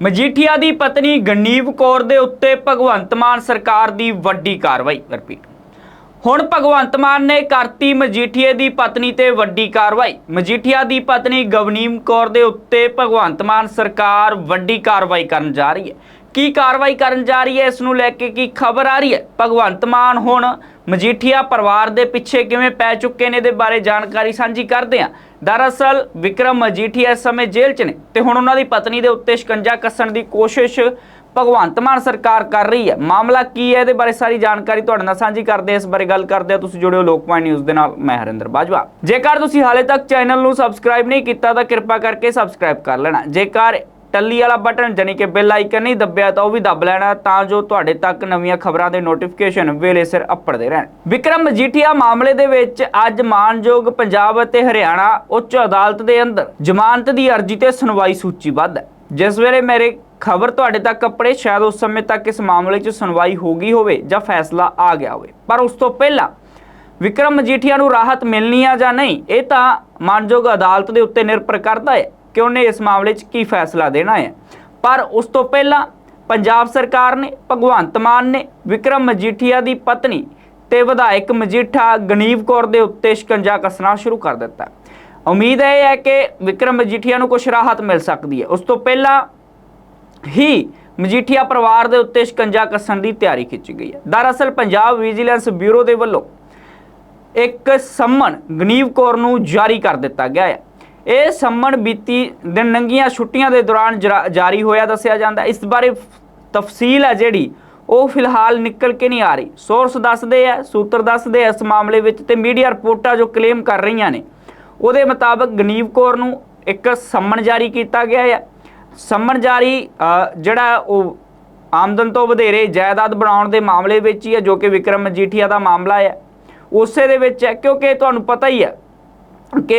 ਮਜੀਠੀਆ ਦੀ ਪਤਨੀ ਗਨੀਵ ਕੌਰ ਦੇ ਉੱਤੇ ਭਗਵੰਤ ਮਾਨ ਸਰਕਾਰ ਦੀ ਵੱਡੀ ਕਾਰਵਾਈ, ਰਿਪੀਟ। ਹੁਣ ਭਗਵੰਤ ਮਾਨ ਨੇ ਕਰਤੀ ਮਜੀਠੀਏ ਦੀ ਪਤਨੀ ਤੇ ਵੱਡੀ ਕਾਰਵਾਈ। ਮਜੀਠੀਆ ਦੀ ਪਤਨੀ ਗਵਨੀਮ ਕੌਰ ਦੇ ਉੱਤੇ ਭਗਵੰਤ ਮਾਨ ਸਰਕਾਰ ਵੱਡੀ ਕਾਰਵਾਈ ਕਰਨ ਜਾ ਰਹੀ ਹੈ। ਕੀ ਕਾਰਵਾਈ ਕਰਨ ਜਾ ਰਹੀ ਹੈ, ਇਸ ਨੂੰ ਲੈ ਕੇ ਕੀ ਖਬਰ ਆ ਰਹੀ ਹੈ? ਭਗਵੰਤ ਮਾਨ ਹੁਣ ਮਜੀਠੀਆ ਪਰਿਵਾਰ ਦੇ ਪਿੱਛੇ ਕਿਵੇਂ ਪੈ ਚੁੱਕੇ ਨੇ, ਇਹਦੇ ਬਾਰੇ ਜਾਣਕਾਰੀ ਸਾਂਝੀ ਕਰਦੇ ਹਾਂ। ਦਰਅਸਲ ਵਿਕਰਮ ਮਜੀਠੀਆ ਇਸ ਸਮੇਂ ਜੇਲ੍ਹ 'ਚ ਨੇ ਤੇ ਹੁਣ ਉਹਨਾਂ ਦੀ ਪਤਨੀ ਦੇ ਉੱਤੇ ਸ਼ਿਕੰਜਾ ਕੱਸਣ ਦੀ ਕੋਸ਼ਿਸ਼ ਭਗਵੰਤ ਮਾਨ ਸਰਕਾਰ ਕਰ ਰਹੀ ਹੈ। ਮਾਮਲਾ ਕੀ ਹੈ, ਇਹਦੇ ਬਾਰੇ ਸਾਰੀ ਜਾਣਕਾਰੀ ਤੁਹਾਡੇ ਨਾਲ ਸਾਂਝੀ ਕਰਦੇ ਇਸ ਬਾਰੇ ਗੱਲ ਕਰਦੇ ਹਾਂ। ਤੁਸੀਂ ਜੁੜਿਓ ਲੋਕਮਾਨ ਨਿਊਜ਼ ਦੇ ਨਾਲ, ਮੈਂ ਹਰਿੰਦਰ ਬਾਜਵਾ। ਜੇਕਰ ਤੁਸੀਂ ਹਾਲੇ ਤੱਕ ਚੈਨਲ ਨੂੰ ਸਬਸਕ੍ਰਾਈਬ ਨਹੀਂ ਕੀਤਾ ਤਾਂ ਕਿਰਪਾ ਕਰਕੇ ਸਬਸਕ੍ਰਾਈਬ ਕਰ ਲੈਣਾ। ਜੇਕਰ ਟੱਲੀ ਵਾਲਾ ਬਟਨ ਜਾਨੀ ਕਿ ਬੈਲ ਆਈਕਨ ਨਹੀਂ ਦੱਬਿਆ ਤਾਂ ਉਹ ਵੀ ਦੱਬ ਲੈਣਾ, ਤਾਂ ਜੋ ਤੁਹਾਡੇ ਤੱਕ ਨਵੀਆਂ ਖਬਰਾਂ ਦੇ ਨੋਟੀਫਿਕੇਸ਼ਨ ਵੇਲੇ ਸਿਰ ਅੱਪੜਦੇ ਰਹਿਣ। ਵਿਕਰਮ ਮਜੀਠੀਆ ਮਾਮਲੇ ਦੇ ਵਿੱਚ ਅੱਜ ਮਾਨਯੋਗ ਪੰਜਾਬ ਅਤੇ ਹਰਿਆਣਾ ਉੱਚ ਅਦਾਲਤ ਦੇ ਅੰਦਰ ਜ਼ਮਾਨਤ ਦੀ ਅਰਜ਼ੀ ਤੇ ਸੁਣਵਾਈ ਸੂਚੀਬੱਧ ਹੈ। ਜਿਸ ਵੇਲੇ ਮੇਰੇ ਖਬਰ ਤੁਹਾਡੇ ਤੱਕ ਕੱਪੜੇ ਸ਼ਾਇਦ ਉਸ ਸਮੇਂ ਤੱਕ ਇਸ ਮਾਮਲੇ 'ਚ ਸੁਣਵਾਈ ਹੋ ਗਈ ਹੋਵੇ ਜਾਂ ਫੈਸਲਾ ਆ ਗਿਆ ਹੋਵੇ। ਪਰ ਉਸ ਤੋਂ ਪਹਿਲਾਂ ਵਿਕਰਮ ਮਜੀਠੀਆ ਨੂੰ ਰਾਹਤ ਮਿਲਣੀ ਆ ਜਾਂ ਨਹੀਂ, ਇਹ ਤਾਂ ਮਾਨਯੋਗ ਅਦਾਲਤ ਦੇ ਉੱਤੇ ਨਿਰਭਰ ਕਰਦਾ ਹੈ। ਕਿ ਉਹਨੇ ਇਸ ਮਾਮਲੇ 'ਚ ਕੀ ਫੈਸਲਾ ਦੇਣਾ ਹੈ। ਪਰ ਉਸ ਤੋਂ ਪਹਿਲਾਂ ਪੰਜਾਬ ਸਰਕਾਰ ਨੇ, ਭਗਵੰਤ ਮਾਨ ਨੇ, ਵਿਕਰਮ ਮਜੀਠੀਆ ਦੀ ਪਤਨੀ ਤੇ ਵਿਧਾਇਕ ਮਜੀਠਾ ਗਨੀਵ ਕੌਰ ਦੇ ਉੱਤੇ ਸ਼ਿਕੰਜਾ ਕੱਸਣਾ ਸ਼ੁਰੂ ਕਰ ਦਿੱਤਾ। ਉਮੀਦ ਇਹ ਹੈ ਕਿ ਵਿਕਰਮ ਮਜੀਠੀਆ ਨੂੰ ਕੁਝ ਰਾਹਤ ਮਿਲ ਸਕਦੀ ਹੈ। ਉਸ ਤੋਂ ਪਹਿਲਾਂ ਹੀ ਮਜੀਠੀਆ ਪਰਿਵਾਰ ਦੇ ਉੱਤੇ ਸ਼ਿਕੰਜਾ ਕੱਸਣ ਦੀ ਤਿਆਰੀ ਖਿੱਚੀ ਗਈ ਹੈ। ਦਰਅਸਲ ਪੰਜਾਬ ਵਿਜੀਲੈਂਸ ਬਿਊਰੋ ਦੇ ਵੱਲੋਂ ਇੱਕ ਸੰਮਨ ਗਨੀਵ ਕੌਰ ਨੂੰ ਜਾਰੀ ਕਰ ਦਿੱਤਾ ਗਿਆ ਹੈ। ਇਹ ਸੰਮਨ ਬੀਤੀ ਦਿਨ ਨੰਗੀਆਂ ਛੁੱਟੀਆਂ ਦੇ ਦੌਰਾਨ ਜਾਰੀ ਹੋਇਆ ਦੱਸਿਆ ਜਾਂਦਾ। ਇਸ ਬਾਰੇ ਤਫਸੀਲ ਹੈ ਜਿਹੜੀ ਉਹ ਫਿਲਹਾਲ ਨਿਕਲ ਕੇ ਨਹੀਂ ਆ ਰਹੀ। ਸੋਰਸ ਦੱਸਦੇ ਆ ਸੂਤਰ ਦੱਸਦੇ ਆ ਇਸ ਮਾਮਲੇ ਵਿੱਚ ਤੇ ਮੀਡੀਆ ਰਿਪੋਰਟਾਂ ਜੋ ਕਲੇਮ ਕਰ ਰਹੀਆਂ ਨੇ, ਉਹਦੇ ਮੁਤਾਬਕ ਗਨੀਵ ਕੌਰ ਨੂੰ ਇੱਕ ਸੰਮਣ ਜਾਰੀ ਕੀਤਾ ਗਿਆ ਹੈ। ਸੰਮਨ ਜਾਰੀ ਜਿਹੜਾ ਉਹ ਆਮਦਨ ਤੋਂ ਵਧੇਰੇ ਜਾਇਦਾਦ ਬਣਾਉਣ ਦੇ ਮਾਮਲੇ ਵਿੱਚ ਹੀ ਹੈ, ਜੋ ਕਿ ਵਿਕਰਮ ਮਜੀਠੀਆ ਦਾ ਮਾਮਲਾ ਹੈ। ਉਸੇ ਦੇ ਵਿੱਚ ਹੈ, ਕਿਉਂਕਿ ਤੁਹਾਨੂੰ ਪਤਾ ਹੀ ਹੈ ਕਿ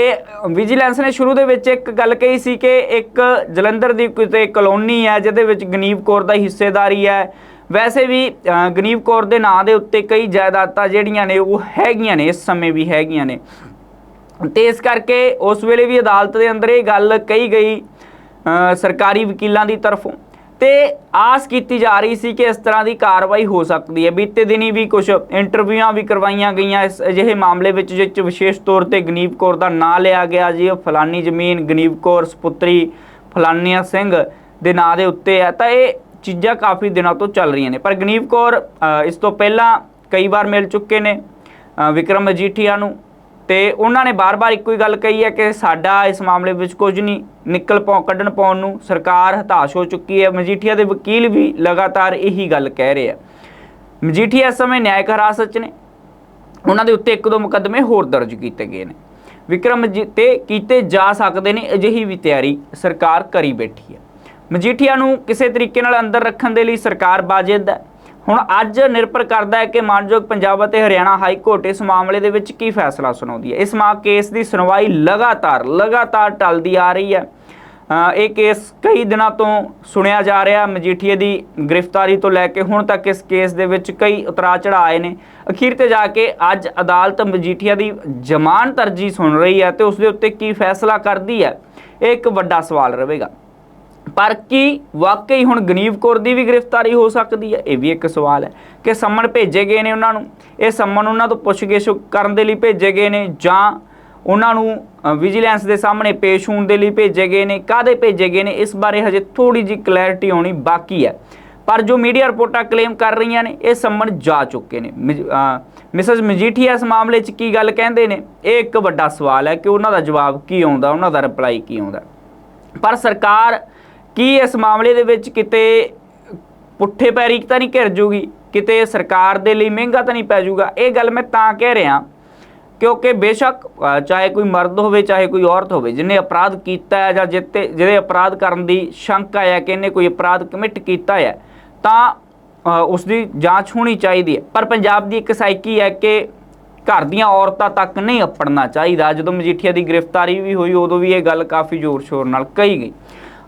ਵਿਜੀਲੈਂਸ ਨੇ ਸ਼ੁਰੂ ਦੇ ਵਿੱਚ ਇੱਕ ਗੱਲ ਕਹੀ ਸੀ ਕਿ ਇੱਕ ਜਲੰਧਰ ਦੀ ਕਿਤੇ ਕਲੋਨੀ ਹੈ, ਜਿਹਦੇ ਵਿੱਚ ਗਨੀਵ ਕੌਰ ਦਾ ਹਿੱਸੇਦਾਰੀ ਹੈ। ਵੈਸੇ ਵੀ ਗਨੀਵ ਕੌਰ ਦੇ ਨਾਂ ਦੇ ਉੱਤੇ ਕਈ ਜਾਇਦਾਦਾਂ ਜਿਹੜੀਆਂ ਨੇ, ਉਹ ਹੈਗੀਆਂ ਨੇ, ਇਸ ਸਮੇਂ ਵੀ ਹੈਗੀਆਂ ਨੇ। ਤੇ ਇਸ ਕਰਕੇ ਉਸ ਵੇਲੇ ਵੀ ਅਦਾਲਤ ਦੇ ਅੰਦਰ ਇਹ ਗੱਲ ਕਹੀ ਗਈ ਸਰਕਾਰੀ ਵਕੀਲਾਂ ਦੀ ਤਰਫੋਂ। ਤੇ ਆਸ ਕੀਤੀ ਜਾ ਰਹੀ ਸੀ ਕਿ ਇਸ ਤਰ੍ਹਾਂ ਦੀ ਕਾਰਵਾਈ ਹੋ ਸਕਦੀ ਹੈ। ਬੀਤੇ ਦਿਨੀ ਵੀ ਕੁਝ ਇੰਟਰਵਿਊਆਂ ਵੀ ਕਰਵਾਈਆਂ ਗਈਆਂ। ਇਸ ਅਜਿਹੇ ਮਾਮਲੇ ਵਿੱਚ ਜਿਸ 'ਚ ਵਿਸ਼ੇਸ਼ ਤੌਰ ਤੇ ਗਨੀਵ ਕੌਰ ਦਾ ਨਾਂ ਲਿਆ ਗਿਆ ਜੀ। ਉਹ ਫਲਾਨੀ ਜ਼ਮੀਨ ਗਨੀਵ ਕੌਰ ਸੁਪੁੱਤਰੀ ਫਲਾਨੀਆ ਸਿੰਘ ਦੇ ਨਾਂ ਦੇ ਉੱਤੇ ਹੈ। ਤਾਂ ਇਹ ਚੀਜ਼ਾਂ ਕਾਫੀ ਦਿਨਾਂ ਤੋਂ ਚੱਲ ਰਹੀਆਂ ਨੇ। ਪਰ ਗਨੀਵ ਕੌਰ ਇਸ ਤੋਂ ਪਹਿਲਾਂ ਕਈ ਵਾਰ ਮਿਲ ਚੁੱਕੇ ਨੇ ਵਿਕਰਮ ਮਜੀਠੀਆ ਨੂੰ। ਤੇ ਉਹਨਾਂ ਨੇ ਬਾਰ-ਬਾਰ ਇੱਕੋ ਹੀ ਗੱਲ ਕਹੀ ਹੈ ਕਿ ਸਾਡਾ ਇਸ ਮਾਮਲੇ ਵਿੱਚ ਕੁਝ ਨਹੀਂ, ਨਿਕਲ ਪਾਉ ਕੱਢਣ ਪਾਉਣ ਨੂੰ ਸਰਕਾਰ ਹਤਾਸ਼ ਹੋ ਚੁੱਕੀ ਹੈ। ਮਜੀਠੀਆ ਦੇ ਵਕੀਲ ਵੀ ਲਗਾਤਾਰ ਇਹੀ ਗੱਲ ਕਹਿ ਰਹੇ ਆ। ਮਜੀਠੀਆ ਇਸ ਸਮੇਂ ਨਿਆਇਕ ਹਿਰਾਸਤ 'ਚ ਨੇ। ਉਹਨਾਂ ਦੇ ਉੱਤੇ ਇੱਕ ਦੋ ਮੁਕੱਦਮੇ ਹੋਰ ਦਰਜ ਕੀਤੇ ਗਏ ਨੇ। ਵਿਕਰਮ ਜੀ, ਤੇ ਕੀਤੇ ਜਾ ਸਕਦੇ ਨੇ ਅਜਿਹੀ ਵੀ ਤਿਆਰੀ ਸਰਕਾਰ ਕਰੀ ਬੈਠੀ ਹੈ। ਮਜੀਠੀਆ ਨੂੰ ਕਿਸੇ ਤਰੀਕੇ ਨਾਲ ਅੰਦਰ ਰੱਖਣ ਦੇ ਲਈ ਸਰਕਾਰ ਬਾਜਿਦ ਹੈ। ਹੁਣ ਅੱਜ ਨਿਰਭਰ ਕਰਦਾ ਹੈ ਕਿ ਮਾਨਯੋਗ ਪੰਜਾਬ ਅਤੇ ਹਰਿਆਣਾ ਹਾਈ ਕੋਰਟ ਇਸ ਮਾਮਲੇ ਦੇ ਵਿੱਚ ਕੀ ਫੈਸਲਾ ਸੁਣਾਉਂਦੀ ਹੈ। ਇਸ ਮਾ ਕੇਸ ਦੀ ਸੁਣਵਾਈ ਲਗਾਤਾਰ ਲਗਾਤਾਰ ਟਲਦੀ ਆ ਰਹੀ ਹੈ। ਇਹ ਕੇਸ ਕਈ ਦਿਨਾਂ ਤੋਂ ਸੁਣਿਆ ਜਾ ਰਿਹਾ। ਮਜੀਠੀਏ ਦੀ ਗ੍ਰਿਫਤਾਰੀ ਤੋਂ ਲੈ ਕੇ ਹੁਣ ਤੱਕ ਇਸ ਕੇਸ ਦੇ ਵਿੱਚ ਕਈ ਉਤਰਾਅ ਚੜ੍ਹਾਅ ਆਏ ਨੇ। ਅਖੀਰ ਤੇ ਜਾ ਕੇ ਅੱਜ ਅਦਾਲਤ ਮਜੀਠੀਆ ਦੀ ਜ਼ਮਾਨਤ ਅਰਜੀ ਸੁਣ ਰਹੀ ਹੈ ਤੇ ਉਸ ਦੇ ਉੱਤੇ ਕੀ ਫੈਸਲਾ ਕਰਦੀ ਹੈ, ਇਹ ਇੱਕ ਵੱਡਾ ਸਵਾਲ ਰਹੇਗਾ। ਪਰ ਕੀ ਵਾਕਈ ਹੁਣ ਗਨੀਵ ਕੌਰ ਦੀ ਵੀ ਗ੍ਰਿਫਤਾਰੀ ਹੋ ਸਕਦੀ ਹੈ? ਇਹ ਵੀ ਇੱਕ ਸਵਾਲ ਹੈ ਕਿ ਸੰਮਣ ਭੇਜੇ ਗਏ ਨੇ ਉਹਨਾਂ ਨੂੰ। ਇਹ ਸੰਮਨ ਉਹਨਾਂ ਤੋਂ ਪੁੱਛਗਿੱਛ ਕਰਨ ਦੇ ਲਈ ਭੇਜੇ ਗਏ ਨੇ ਜਾਂ ਉਹਨਾਂ ਨੂੰ ਵਿਜੀਲੈਂਸ ਦੇ ਸਾਹਮਣੇ ਪੇਸ਼ ਹੋਣ ਦੇ ਲਈ ਭੇਜੇ ਗਏ ਨੇ? ਕਾਦੇ ਭੇਜੇ ਗਏ ਨੇ? ਇਸ ਬਾਰੇ ਹਜੇ ਥੋੜੀ ਜੀ ਕਲੈਰਿਟੀ ਆਉਣੀ ਬਾਕੀ ਹੈ। ਪਰ ਜੋ ਮੀਡੀਆ ਰਿਪੋਰਟਾਂ ਕਲੇਮ ਕਰ ਰਹੀਆਂ ਨੇ, ਇਹ ਸੰਮਣ ਜਾ ਚੁੱਕੇ ਨੇ। ਮਿਜ- ਮਜੀਠੀਆ ਇਸ ਮਾਮਲੇ 'ਚ ਕੀ ਗੱਲ ਕਹਿੰਦੇ ਨੇ? ਇਹ ਇੱਕ ਵੱਡਾ ਸਵਾਲ ਹੈ ਕਿ ਉਹਨਾਂ ਦਾ ਜਵਾਬ ਕੀ ਆਉਂਦਾ, ਉਹਨਾਂ ਦਾ ਰਿਪਲਾਈ ਕੀ ਆਉਂਦਾ। ਪਰ ਸਰਕਾਰ ਕੀ ਇਸ ਮਾਮਲੇ ਦੇ ਵਿੱਚ ਕਿਤੇ ਪੁੱਠੇ ਪੈਰੀ ਤਾਂ ਨਹੀਂ ਘਿਰ ਜੂਗੀ? ਕਿਤੇ ਸਰਕਾਰ ਦੇ ਲਈ ਮਹਿੰਗਾ ਤਾਂ ਨਹੀਂ ਪੈ ਜਾਊਗਾ ਇਹ ਗੱਲ ਮੈਂ ਤਾਂ ਕਹਿ ਰਿਹਾ ਕਿਉਂਕਿ ਬੇਸ਼ੱਕ ਚਾਹੇ ਕੋਈ ਮਰਦ ਹੋਵੇ ਚਾਹੇ ਕੋਈ ਔਰਤ ਹੋਵੇ ਜਿਹਨੇ ਅਪਰਾਧ ਕੀਤਾ ਹੈ ਜਾਂ ਜਿੱਤੇ ਜਿਹਦੇ ਅਪਰਾਧ ਕਰਨ ਦੀ ਸ਼ੰਕਾ ਹੈ ਕਿ ਇਹਨੇ ਕੋਈ ਅਪਰਾਧ ਕਮਿਟ ਕੀਤਾ ਹੈ ਤਾਂ ਅ, ਉਸ ਦੀ ਜਾਂਚ ਹੋਣੀ ਚਾਹੀਦੀ ਹੈ। ਪਰ ਪੰਜਾਬ ਦੀ ਇੱਕ ਸਾਈਕੀ ਹੈ ਕਿ ਘਰ ਦੀਆਂ ਔਰਤਾਂ ਤੱਕ ਨਹੀਂ ਅਪੜਨਾ ਚਾਹੀਦਾ। ਜਦੋਂ ਮਜੀਠੀਆ ਦੀ ਗ੍ਰਿਫਤਾਰੀ ਵੀ ਹੋਈ ਉਦੋਂ ਵੀ ਇਹ ਗੱਲ ਕਾਫੀ ਜ਼ੋਰ ਸ਼ੋਰ ਨਾਲ ਕਹੀ ਗਈ।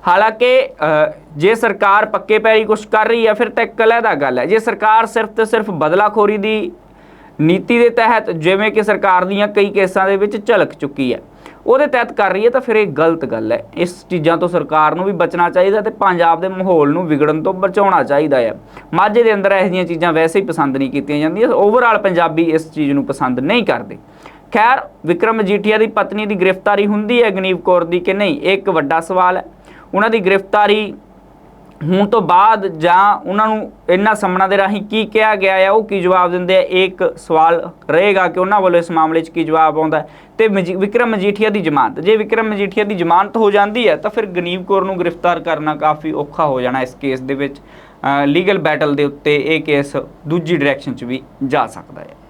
ਹਾਲਾਂਕਿ ਜੇ ਸਰਕਾਰ ਪੱਕੇ ਪੈਰੀ ਕੁਝ ਕਰ ਰਹੀ ਹੈ, ਫਿਰ ਤਾਂ ਇੱਕ ਦਾ ਗੱਲ ਹੈ। ਜੇ ਸਰਕਾਰ ਸਿਰਫ ਤੇ ਸਿਰਫ ਬਦਲਾਖੋਰੀ ਦੀ ਨੀਤੀ ਦੇ ਤਹਿਤ ਜਿਵੇਂ ਕਿ ਸਰਕਾਰ ਦੀਆਂ ਕਈ ਕੇਸਾਂ ਦੇ ਵਿੱਚ ਝਲਕ ਚੁੱਕੀ ਹੈ, ਉਹਦੇ ਤਹਿਤ ਕਰ ਰਹੀ ਹੈ, ਤਾਂ ਫਿਰ ਇਹ ਗਲਤ ਗੱਲ ਹੈ। ਇਸ ਚੀਜ਼ਾਂ ਤੋਂ ਸਰਕਾਰ ਨੂੰ ਵੀ ਬਚਣਾ ਚਾਹੀਦਾ ਤੇ ਪੰਜਾਬ ਦੇ ਮਾਹੌਲ ਨੂੰ ਵਿਗੜਨ ਤੋਂ ਬਚਾਉਣਾ ਚਾਹੀਦਾ ਹੈ। ਮਾਝੇ ਦੇ ਅੰਦਰ ਇਹੋ ਜਿਹੀਆਂ ਚੀਜ਼ਾਂ ਵੈਸੇ ਹੀ ਪਸੰਦ ਨਹੀਂ ਕੀਤੀਆਂ ਜਾਂਦੀਆਂ ਓਵਰਆਲ ਪੰਜਾਬੀ ਇਸ ਚੀਜ਼ ਨੂੰ ਪਸੰਦ ਨਹੀਂ ਕਰਦੇ। ਖੈਰ, ਵਿਕਰਮ ਮਜੀਠੀਆ ਦੀ ਪਤਨੀ ਦੀ ਗ੍ਰਿਫਤਾਰੀ ਹੁੰਦੀ ਹੈ ਗਨੀਵ ਕੌਰ ਦੀ ਕਿ ਨਹੀਂ, ਇਹ ਇੱਕ ਵੱਡਾ ਸਵਾਲ ਹੈ। ਉਹਨਾਂ ਦੀ ਗ੍ਰਿਫਤਾਰੀ ਹੁਣ ਤੋਂ ਬਾਅਦ ਜਾਂ ਉਹਨਾਂ ਨੂੰ ਇਹਨਾਂ ਸੰਮਣਾ ਦੇ ਰਾਹੀਂ ਕੀ ਕਿਹਾ ਗਿਆ ਹੈ ਉਹ ਕੀ ਜਵਾਬ ਦਿੰਦੇ ਆ? ਇਹ ਇੱਕ ਸਵਾਲ ਰਹੇਗਾ ਕਿ ਉਹਨਾਂ ਵੱਲੋਂ ਇਸ ਮਾਮਲੇ 'ਚ ਕੀ ਜਵਾਬ ਆਉਂਦਾ ਹੈ। ਤੇ ਮਜੀ- ਵਿਕਰਮ ਮਜੀਠੀਆ ਦੀ ਜ਼ਮਾਨਤ, ਜੇ ਵਿਕਰਮ ਮਜੀਠੀਆ ਦੀ ਜ਼ਮਾਨਤ ਹੋ ਜਾਂਦੀ ਹੈ, ਤਾਂ ਫਿਰ ਗਨੀਵ ਕੌਰ ਨੂੰ ਗ੍ਰਿਫਤਾਰ ਕਰਨਾ ਕਾਫੀ ਔਖਾ ਹੋ ਜਾਣਾ ਇਸ ਕੇਸ ਦੇ ਵਿੱਚ। ਲੀਗਲ ਬੈਟਲ ਦੇ ਉੱਤੇ ਇਹ ਕੇਸ ਦੂਜੀ ਡਾਇਰੈਕਸ਼ਨ 'ਚ ਵੀ ਜਾ ਸਕਦਾ ਹੈ।